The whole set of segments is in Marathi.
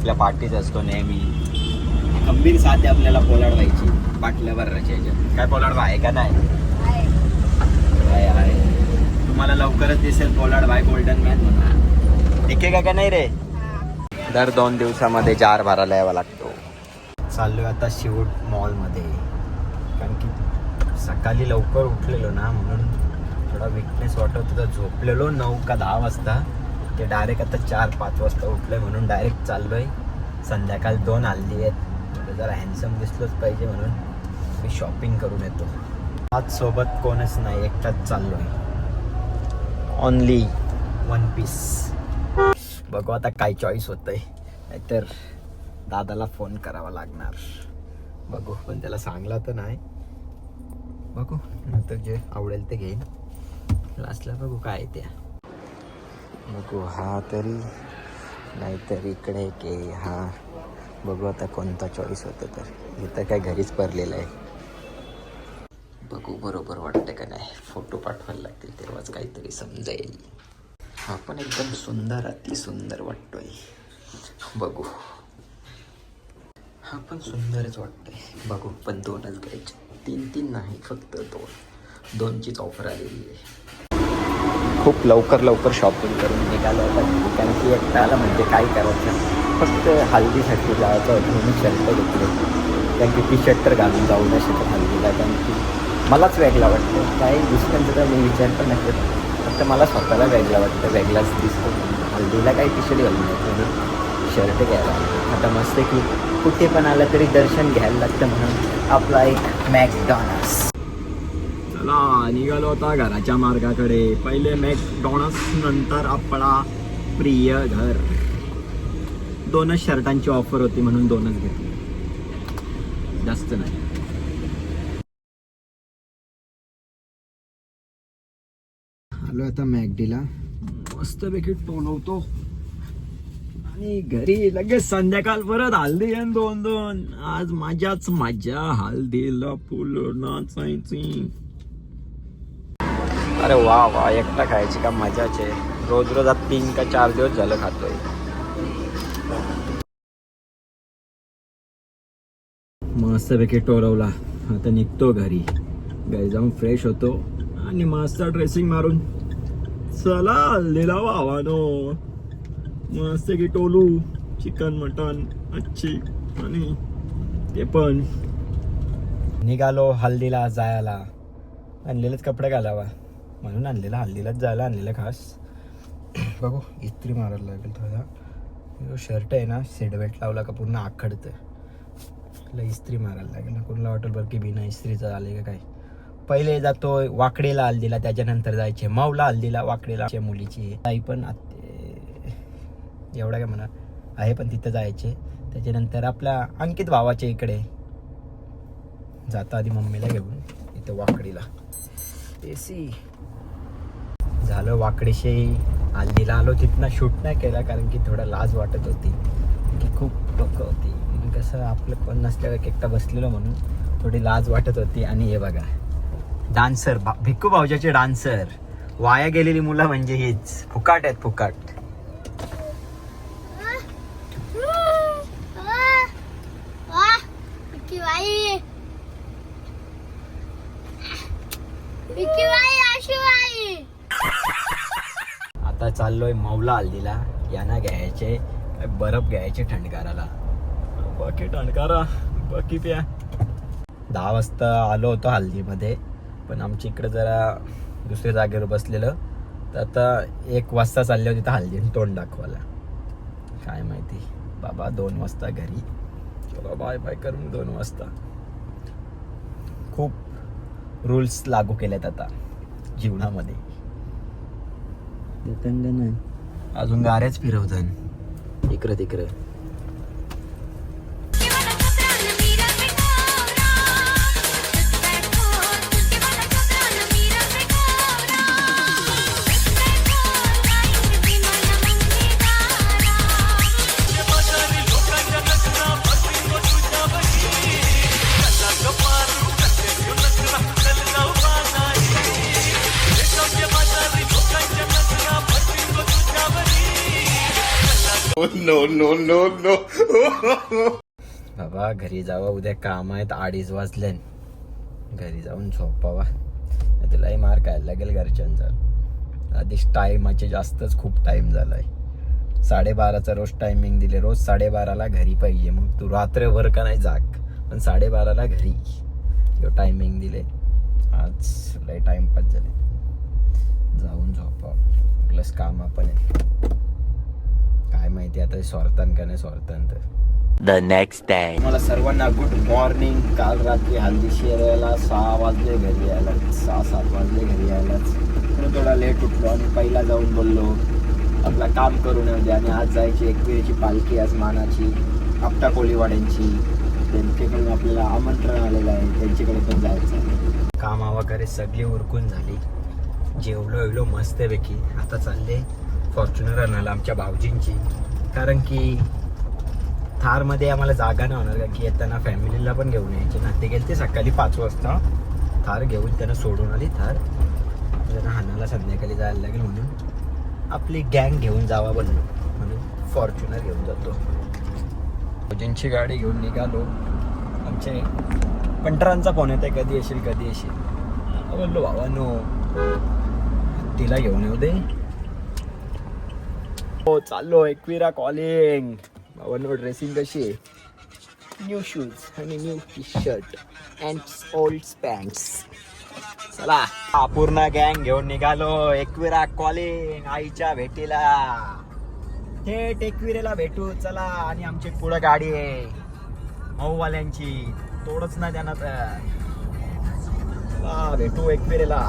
आपल्या पाठीत असतो नेहमी. खंबीर साथ आहे आपल्याला पोलाड व्हायची पाटल्यावर रचायच्या काय पोलाड आहे का नाही? आहे आहे तुम्हाला लवकरच दिसेल पोलाड बाय गोल्डन मॅन म्हणा ठीक आहे का नाही रे? दर दोन दिवसामध्ये जार भरायला यावा लागतो. चाललोय आता शिवट मॉलमध्ये कारण की सकाळी लवकर उठलेलो ना म्हणून थोडा विकनेस वाटत होता. झोपलेलो नऊ का दहा वाजता. ते डायरेक्ट आता चार पाच वाजता उठलोय म्हणून डायरेक्ट चाललोय. संध्याकाळ दोन आली आहेत. म्हणजे जरा हँडसम दिसलोच पाहिजे म्हणून मी शॉपिंग करून येतो. आज सोबत कोणच नाही एकटाच चाललोय. ओनली वन पीस बघू आता काय चॉईस होतंय. नाहीतर दादाला फोन करावा लागणार. बघू पण त्याला सांगला तर नाही. बघू नंतर जे आवडेल ते घेईन. लास्टला बघू काय त्या बघू हा तरी नाहीतर इकडे के हा. बघू आता कोणता चॉईस होतं तर. इथं काय घरीच पडलेलं आहे. बघू बरोबर वाटतं का नाही. फोटो पाठवायला लागतील तेव्हाच काहीतरी समजेल. हा पण एकदम सुंदर अति सुंदर वाटतोय. बघू. हा पण सुंदरच वाटतोय. बघू पण दोनच घ्यायचे. तीन तीन नाही फक्त दोन. दोनचीच ऑफर आलेली आहे. खूप लवकर लवकर शॉपिंग करून निघालो होता. कारण की एकट्याला म्हणजे काय करायचं? फक्त हल्दीसाठी जायचं होतं शर्ट घेतले. कारण की टी शर्ट तर घालून जाऊ नाही शकत हल्दीला कारण की मलाच वेगळा वाटतं. काही दुसऱ्यांचं तर मी विचार पण नाही करत. फक्त मला स्वतःला वेगळा वाटतं वेगळाच दिसतो. हल्दीला काही टी शर्ट घालून जायचं म्हणून शर्ट घ्यायला. आता मस्त की कुठे पण आलं तरी दर्शन घ्यायला लागतं म्हणून आपला एक मॅकडॉनल्ड्स चला निघालो होता घराच्या मार्गाकडे. पहिले मॅकडॉनल्ड्स नंतर आपला प्रिय घर. दोनच शर्टांची ऑफर होती म्हणून दोनच घेतली. जास्त नाही. आलो आता मॅगडीला मस्तपैकी टोलवतो. आणि घरी लगेच संध्याकाळ परत हल्दी आणि दोन दोन आज माझ्याच माझ्या हल्दीला फुल नाचायची. अरे वा वा एकटा खायची का मजाच आहे. रोज रोज आता तीन का चार दिवस झालं खातोय. मस्तपैकी टोरवला आता निघतो घरी. घरी जाऊन फ्रेश होतो आणि मस्त ड्रेसिंग मारून. चला लिला वावानो मस्त की टोलू चिकन मटन अच्छी आणि ते पण. निघालो हल्दीला जायला. आणलेलेच कपडे घालावा. म्हणून आणलेला हल्दीलाच जायला आणलेला खास. बघू इस्त्री मारायला लागेल थोडा जो शर्ट आहे ना सेडवेट लावला का पूर्ण आखडतं त्याला इस्त्री मारायला लागेल ना. कुणाला वाटेल बरं की बिना इस्त्रीचं आले का काय? पहिले जातो वाकडेला हल्दीला त्याच्यानंतर जायचे. माऊला हल्दीला वाकडेला मुलीची. आई पण एवढा काय म्हणा आहे पण तिथं जायचे. त्याच्यानंतर आपल्या अंकित भावाच्या इकडे जाता आधी मम्मीला घेऊन इथं वाकडीला. एसी झालं वाकडेशी हल्दीला आलो तिथनं शूट नाही केला कारण की थोडा लाज वाटत होती. की खूप डोकं होती. आणि कसं आपलं कोण नसल्यावर एकटा बसलेलो म्हणून थोडी लाज वाटत होती. आणि हे बघा डान्सर भा भिक्कू भाऊजाचे डान्सर. वाया गेलेली मुलं म्हणजे हीच. फुकाट आहेत फुकाट. विकी बाई विकी आता चाललोय मौला हल्दीला. यांना घ्यायचे बरफ घ्यायचे थंडगाराला बाकी थंडगारा बाकी प्या. दहा वाजता आलो होतो हल्दीमध्ये पण आमच्या इकडे जरा दुसऱ्या जागेवर बसलेलं. तर आता एक वाजता चालले होते तर हल्दी तोंड दाखवायला. काय माहिती? बाबा दोन वाजता घरी. चला बाय बाय करून दोन वाजता. खूप रूल्स लागू केलेत आता जीवनामध्ये. नाही. अजून गाड्याच फिरवतात इकडं तिकडं. नो नो नो नो बाबा घरी जावा उद्या काम आहेत अडीच वाजले घरी जाऊन झोपावा. तुलाही मार काय लागेल घरच्यांचा. आधीच टायमाचे जास्तच खूप टाईम झाला आहे साडेबाराचा रोज टायमिंग दिले रोज साडेबाराला घरी पाहिजे. मग तू रात्रभर का नाही जाग? पण साडेबाराला घरी. जो टायमिंग दिले. आज लय टाईमपास झाले. जाऊन झोपा प्लस कामं पण आहे काय माहिती आता स्वार्थन का नाही स्वार्थन तर. The next day. मला सर्वांना गुड मॉर्निंग काल रात्री हल्दीशी यायला सहा वाजले घरी यायला सहा सात वाजले घरी यायलाच. म्हणून थोडा लेट उठलो आणि पहिला जाऊन बोललो आपला काम करून येऊ दे. आणि आज जायची एकविरेची पालखी आज मानाची आपटा कोळीवाड्यांची. त्यांच्याकडून आपल्याला आमंत्रण आलेलं आहे. त्यांच्याकडे पण जायचं आहे. कामा वगैरे सगळी उरकून झाली. जेवलो एवढो मस्तपैकी. आता चालले फॉर्च्युनर आणायला आमच्या भाऊजींची. कारण की थारमध्ये आम्हाला जागा नाही होणार कारण की येताना फॅमिलीला पण घेऊन यायचे. ना ते गेले ते सकाळी पाच वाजता. थार घेऊन त्यांना सोडून आली. थार त्यांना हानाला संध्याकाळी जायला लागेल म्हणून आपली गँग घेऊन जावा बनलो. म्हणून फॉर्च्युनर घेऊन जातो. भाऊजींची गाडी घेऊन निघालो. आमचे पंटरांचा फोन येत आहे कधी येशील कधी येशील. बोललो बोललो भावानो तिला घेऊन येऊ दे. हो चाललो एकविरा कॉलिंग भावांनो ड्रेसिंग कशी आहे? न्यू शूज आणि new T shirt and old pants चला हा पूर्ण गँग घेऊन निघालो. एकविरा कॉलिंग आईच्या भेटीला. थेट एकविरेला भेटू. चला आणि आमची पुढं गाडी आहे. मऊवाल्यांची. तोडच ना त्यांना तर. भेटू एकविरेला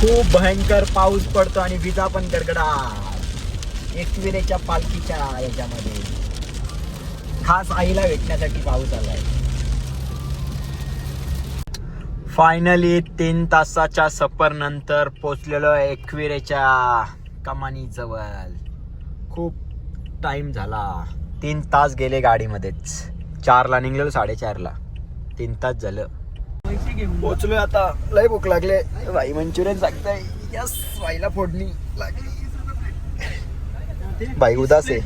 खूप भयंकर पाऊस पडतो आणि विजा पण गडगडा एकविरेच्या पालखीच्या याच्यामध्ये. खास आईला भेटण्यासाठी पाऊस आलाय. फायनली तीन तासाच्या सफर नंतर पोचलेलो एकविरेच्या कमानी जवळ खूप टाइम झाला. तीन तास गेले गाडीमध्येच. चारला निघलेलो साडेचारला. तीन तास झालं. पोचलोय आता. लय भूक लागले. भाई मंचुरियन सांगताय. यस भाईला फोडणी लागली. भाई उदास आहे.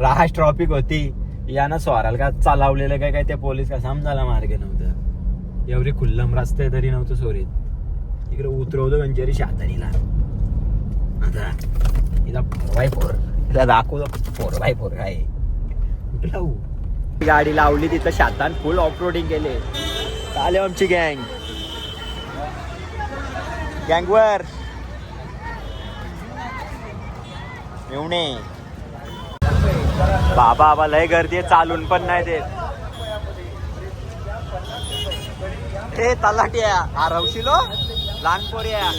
राहाश ट्रॉफिक होती. यानं स्वाराल का चालवलेलं काय काय त्या पोलीस का समजायला मार्ग नव्हतं. एवढी खुल्लम रस्ते तरी नव्हतं सोरीत. इकडे उतरवलं म्हणजे शातानीला. आता इथं फोर बाय फोर इथं दाखवतो फोर बाय फोर काय लावू गाडी लावली तिथं शातान फुल ऑफ रोडिंग केले. आले आमची गँग गँगवर येऊने बाबा बाबा लय गर्दी आहे चालून पण नाही देत. हे तलाट्या आरवशिलो हो? लहान पोर्या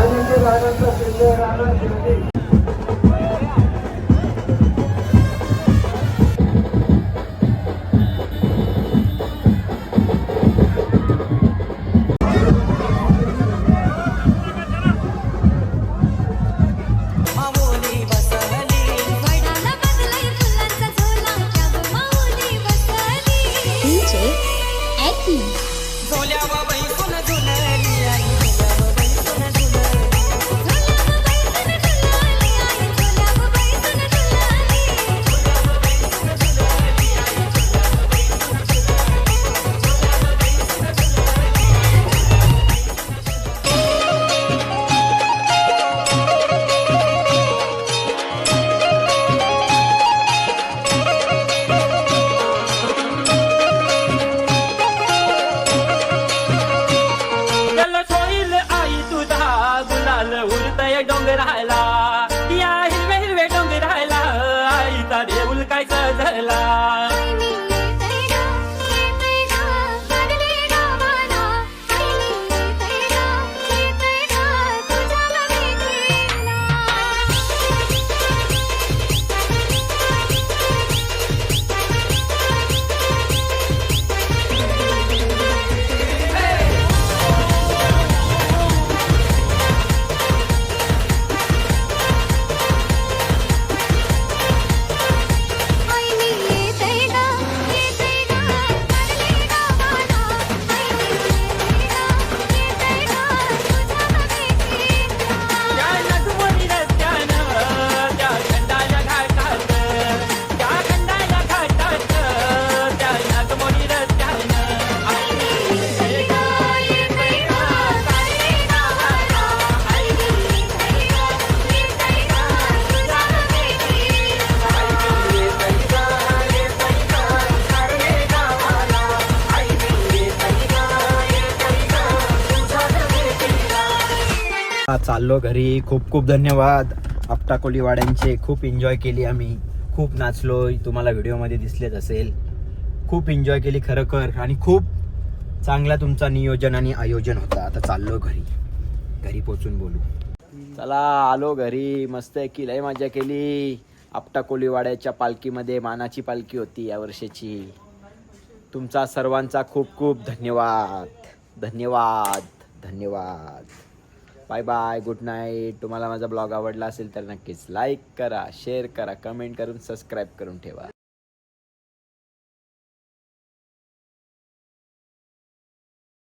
आनंदी राहण्याचा शिंदे. राहणार la चाललो घरी. खूप खूप धन्यवाद. आपटा कोलीवाड्यांचे खूप एन्जॉय केली आम्ही. खूप नाचलो. तुम्हाला व्हिडिओमध्ये दिसलेच असेल. खूप एन्जॉय केली खरोखर आणि खूप चांगला तुमचा नियोजन आणि आयोजन होता. आता चाललो घरी. घरी पोचून बोलू. चला आलो घरी. मस्त की लय मजा केली. आपटा कोलीवाड्याच्या पालखीमध्ये मानाची पालखी होती या वर्षाची. तुमचा सर्वांचा खूप खूप धन्यवाद. धन्यवाद. धन्यवाद. बाय बाय गुड नाईट तुम्हाला माझा ब्लॉग आवडला असेल तर नक्कीच लाईक करा शेअर करा कमेंट करून सबस्क्राईब करून ठेवा.